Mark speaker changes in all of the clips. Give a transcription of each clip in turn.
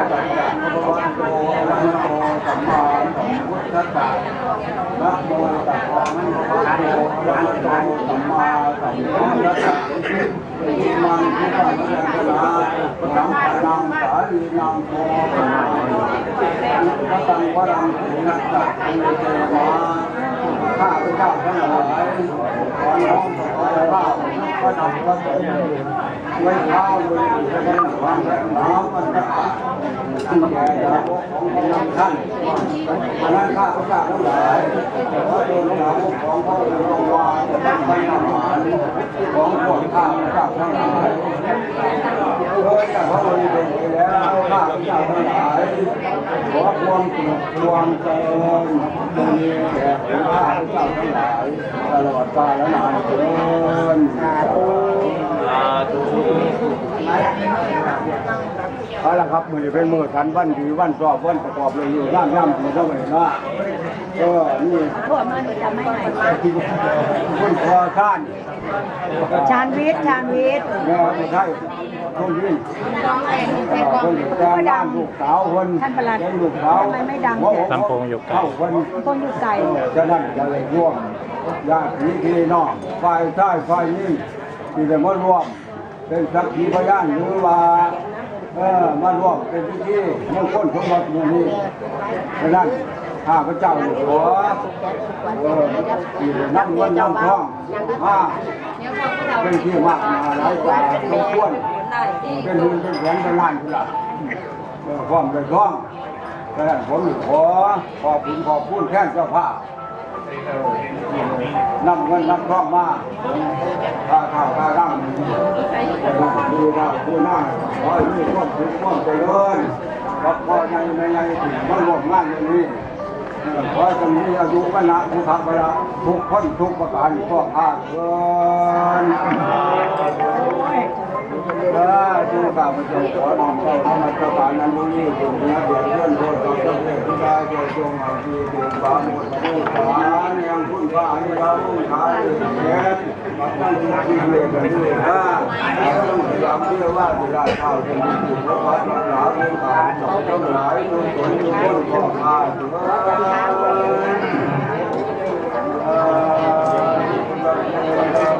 Speaker 1: ะพระวะโตอะระหะโตสัมมาสัมพุทธัสสะนะโมตัสสะภะคะวะโตอะระหะโตสัมมาสัมพุทธัสสะอิมังคุปะมังคลาสัมปะนังสาลีนังโมปะนาพระตังวรังสุนัสสะตุเตวะข้าพเจ้าทั้งหลายขอน้อมขอพระนำพระสงฆ์ไว้ข้าวเจะได้างและน้ำมันจะอันแก่ยาโมของกำลังท่านอันนั้นข้าพเจ้าทั้งหลายขอโดนยาโมของพระองค์วาจะต้องไปนารของพวกข้าพเจ้าทั้งหลายโดยแต่พระองค์ เป็นไปแล้วข้าพเจ้าทั้งหลายขอความสุขความเจริญจงมีแก่ข้าพเจ้าทั้งหลายตลอดกาลนานเถิดสาธุ เอาละ ครับมือเป็นมือสันวันดีวันสอบวันประกอบเลยอยู่ย่ำย่ำถือเท่าไหร่นะก็นี่
Speaker 2: พวกมันจะไม่ไหน
Speaker 1: คนคอข้าน
Speaker 2: ชานวิทย์ชานวิทย์
Speaker 1: แม่ไม่ใช่คนนี้คนแจ้งบ้านลูกสาวคนเป็นลูกสาว
Speaker 3: ลำโพงอยู่ไกล
Speaker 1: เข้าคน
Speaker 2: คนอยู่ไกล
Speaker 1: จะนั่นจะเลยร่วมญาติพี่น้องฝ่ายใต้ฝ่ายนี้ที่จะมาร่วมเป็นสักขีพยานหรือว่า เออมาร่วมเป็นพิธีมงคลสมบัติมือนี้ดังนั้นข้าพเจ้าขอเออนั่งเงินนั่งทองมาเป็นที่มากมาหลายกว่าสมควรเป็นหุ่นเป็นแขนเป็นล้านคือละพร้อมเป็นท้องดังนั้นผมขอขอบคุณขอบคุณแท่นเจ้าภาพ นำเงินนำทองมาข้าข้าวข้าร่ำดูดาวดูหน้าขอให้มีความสุขความเจริญกับพ่อใหญ่แม่ใหญ่ถึงมาร่วมงานอย่างนี้ขอให้จะมีอายุวันละทุกขับเวลาทุกคนทุกประการพ่อข้าเกินเออดูข้า พเจ้าขอนำเข้าธรรมสถานนั้นนี้จงมีเดียดเพื่อนโทษต่อเจ้าเพื่อนทุกาเจ้าจงเอาที่เดือดร้อนหมดผู้ขานยังพุ่นฟ้าให้เราขายแก่มาตั้งที่เลยกันด้วยนะต้องพยายามที่ว่าเวลาเข้าจะมีจุดพระพักตร์หลาเรื่องการสอนทั้งหลายทุกคนทุกคนขอข้าถึงยมรา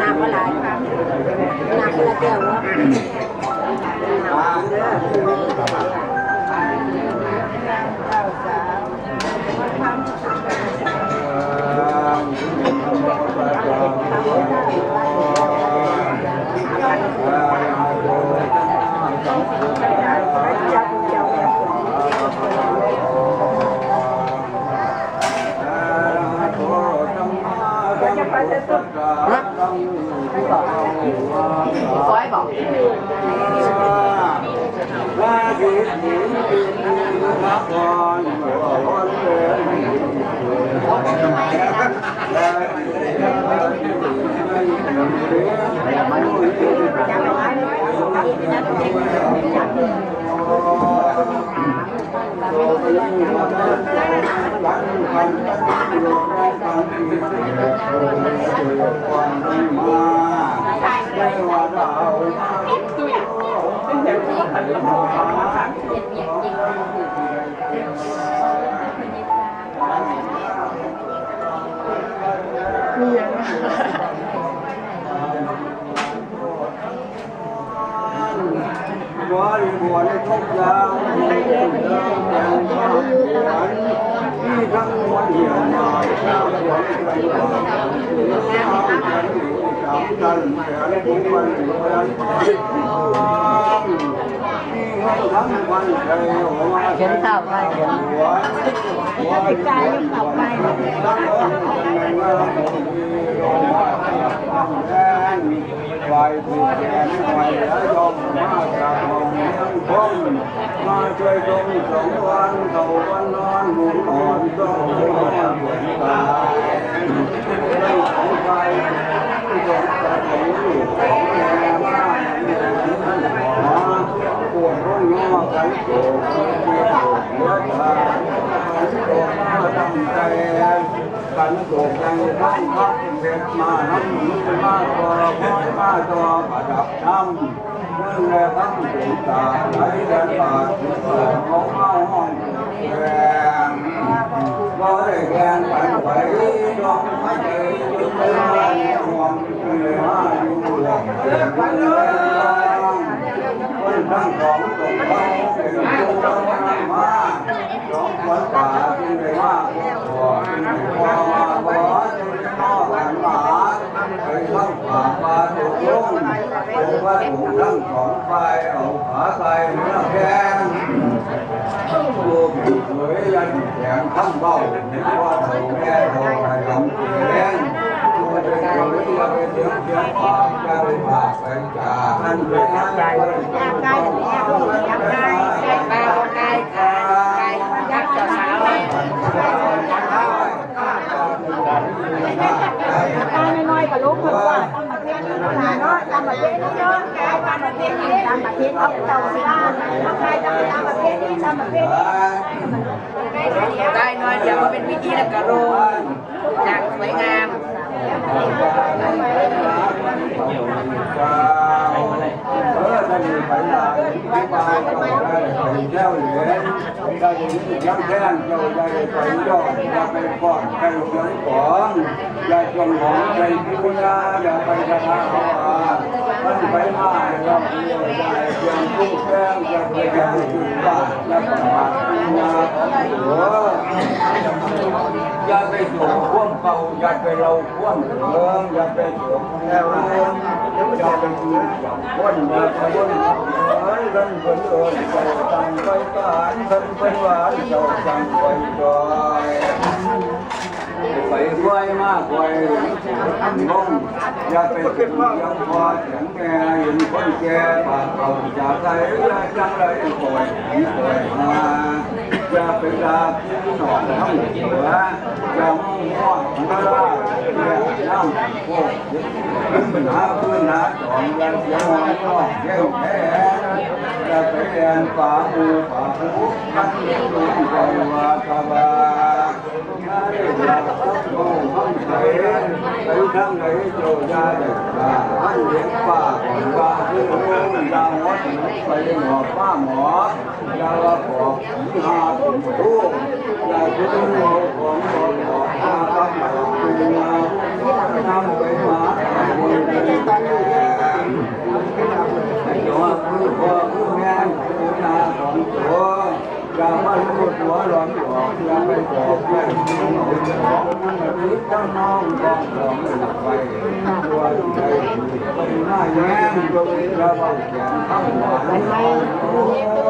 Speaker 1: น้ำ
Speaker 2: อะไรน้ำอะไรเดียววะ
Speaker 1: ซอยบอกว่าดีดีนักวันวันเดินบริบทในทุกอ ย่างที่ทั้งมวลเหี่ ยวหน่อยข้าวหวาน กันหวานข้าวแกงอยู่จับกันแขนผมมันอยู่นั้นที่ทั้งวันใจหัว
Speaker 2: เขี
Speaker 1: ใจกันโกรธใจทั้งพักเพชรมาน้ำมือมาตัวคอยมาตัวประดับน้ำเมื่อแลทั้งดวงตาไหลแดนบาดของเมาห้องแรงก็ได้แกนไปไหวดอกไม้เอ่ยยืนเลยมาห่วงเลยมาอยู่หลังเดินไปเลยคนทั้งสองตกเขาเป็นตัวมาสองคนป่าเป็นเลยมาพวกพ่อมาบ่จะนอหันมาไปทั้งป่าป่าตกลงตกว่าถูกทั้งสองฝ่ายเอาขาใส่เนื้อแกง ตัวผิวสวย ยันแข็งทั้งเบ้าเห็นว่าเธอแม่เธอไปลำเสียงตัวเป็นตัวเล็กจะเป็นเสียงเสียงปากจะเป็นปากไปจากนั่นเป็นนั่นไปอยาก ได้อยากได้อยากได้อยากได้ใตา
Speaker 2: น้อยๆกับลูกคนว่าตามประเภทนี้เนาะตามาเประเภทนี้เอาเจ้าสิบ้านใครตามตามประเภทนี้ตามเภทนี้
Speaker 3: ได้น้อยเดี๋ยวมันเป็นพิธีแล้วก็โรยอย่างสวยงาม
Speaker 1: ได้มีไปลาที่บ้านเจ้าได้ไปเจ้าเหรียญได้ยังแท่งเจ้าได้ไปยอดอย่าไปก่อนไปเสียงของอย่าจงหองใจพิญาอย่าไปกระทำเขาท่านไปมาเรา อย่าเพียงกุ้งแก้งอย่าไปยังจุดบ้านอย่าประมาทพิญาของหัวอย่าไปถูกพ่วงเก่าอย่าไปเราพ่วงเมืองอย่าไปถูกแนวเมืองอย่าไปยืนอย่าพ้นอย่าไปพ้นเอ้ยกันคนเอิญเจ้าสั่งไปกานกันเป็นหวานเจ้าสั่งไปจอย ไปไฟมากไฟงงอย่าไปถึงยังพอเสียงแก่เห็นคนแก่ปากเขาอย่าใจอย่าจังไรปล่อยปล่อยมาอย่าไปลาพี่น้องทั้งหัวอย่ามุ่งมั่วมาลาอย่าน้ำพวกปัญหาพื้นหาสองย่าเสียงหัวก็แก้วแพ้อย่าไปแอนป่าหูป่าหูทั้งลุงใจว่าตาบาถ้าได้หลับ ทั้งโง่ทั้งใจไปทั้งไหนโจยาเด็กตาอันเลี้ยงป่าก่อนว่าคือโง่ยาววัดไปหมอป้าหมอยาละบอกผีหาเป็นรู้ยาจะดูของบอกบอกหาบอกคุณยานำไปหาคนเป็นตอนนี้อย่ว่าคือพ่อคือแม่คือนาของตัวยามาลูดหัวหลอนหลอกอ ไปบอกแม่ของมันแบบนี้เจ้าน้องของของไปตัวใจหน้าแย้มตัวอย่าบอกแขนข้งหวาน